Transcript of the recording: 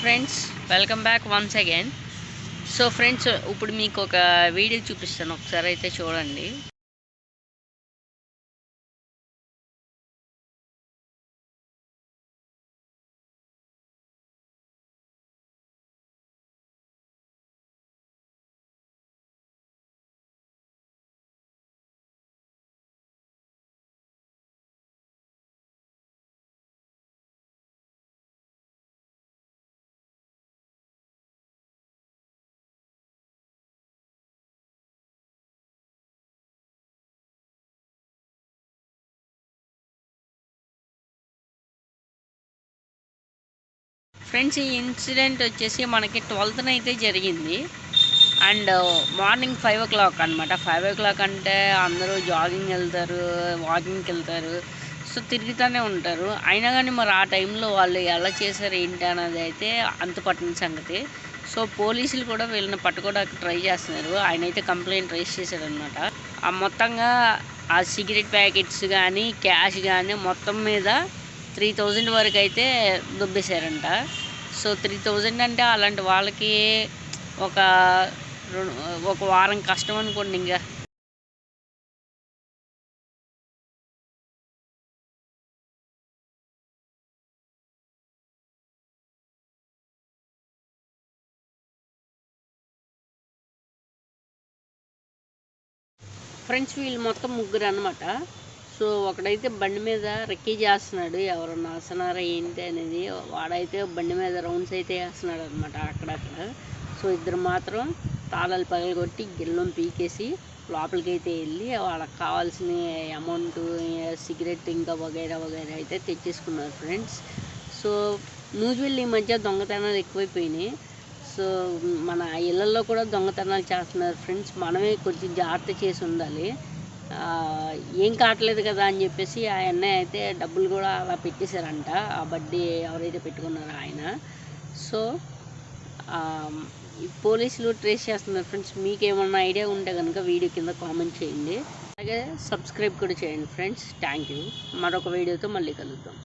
Friends welcome back once again so friends ఇప్పుడు మీకు ఒక వీడియో చూపిస్తాను. ఒకసారి అయితే చూడండి. ఫ్రెండ్స్ ఈ ఇన్సిడెంట్ వచ్చేసి మనకి ట్వెల్త్న అయితే జరిగింది. And uh, morning five o'clock అనమాట ఫైవ్ ఓ క్లాక్ అంటే అందరూ జాగింగ్ వెళ్తారు వాకింగ్కి వెళ్తారు. సో తిరుగుతూనే ఉంటారు. అయినా కానీ మరి ఆ టైంలో వాళ్ళు ఎలా చేశారు ఏంటి అన్నది అయితే అంత పట్టిన సంగతి. సో పోలీసులు కూడా వీళ్ళని పట్టుకోవడానికి ట్రై చేస్తున్నారు. ఆయన అయితే కంప్లైంట్ రైజ్ చేశాడనమాట ఆ మొత్తంగా ఆ సిగరెట్ ప్యాకెట్స్ కానీ క్యాష్ కానీ మొత్తం మీద త్రీ థౌజండ్ వరకు అయితే దుబ్బేశారంట. సో త్రీ థౌజండ్ అంటే అలాంటి వాళ్ళకి ఒక ఒక వారం కష్టం అనుకోండి ఇంకా. ఫ్రెండ్స్ వీళ్ళు మొత్తం ముగ్గురు అనమాట సో ఒకడైతే బండి మీద రెక్కీ చేస్తున్నాడు. ఎవరన్నా వస్తున్నారా ఏంటి అనేది వాడైతే బండి మీద రౌండ్స్ అయితే వేస్తున్నాడు అనమాట అక్కడక్కడ. సో ఇద్దరు మాత్రం తాళాలు పగలగొట్టి గిల్లం పీకేసి లోపలికి అయితే వెళ్ళి వాళ్ళకి కావాల్సిన అమౌంట్ సిగరెట్ ఇంకా వగైరా వగైరా అయితే తెచ్చేసుకున్నారు ఫ్రెండ్స్. సో న్యూజువల్ ఈ మధ్య దొంగతనాలు ఎక్కువైపోయినాయి. సో మన ఇళ్ళల్లో కూడా దొంగతనాలు చేస్తున్నారు ఫ్రెండ్స్. మనమే కొంచెం జాగ్రత్త చేసి ఉండాలి. ఏం కావట్లేదు కదా అని చెప్పేసి ఆ అన్నయ్య అయితే డబ్బులు కూడా అలా పెట్టేశారంట. ఆ బడ్డీ ఎవరైతే పెట్టుకున్నారో ఆయన. సో ఈ పోలీసులు ట్రేస్ చేస్తున్నారు ఫ్రెండ్స్. మీకు ఏమన్నా ఐడియా ఉంటే కనుక వీడియో కింద కామెంట్ చేయండి. అలాగే సబ్స్క్రైబ్ కూడా చేయండి ఫ్రెండ్స్. Thank you. మరొక వీడియోతో మళ్ళీ కలుద్దాం.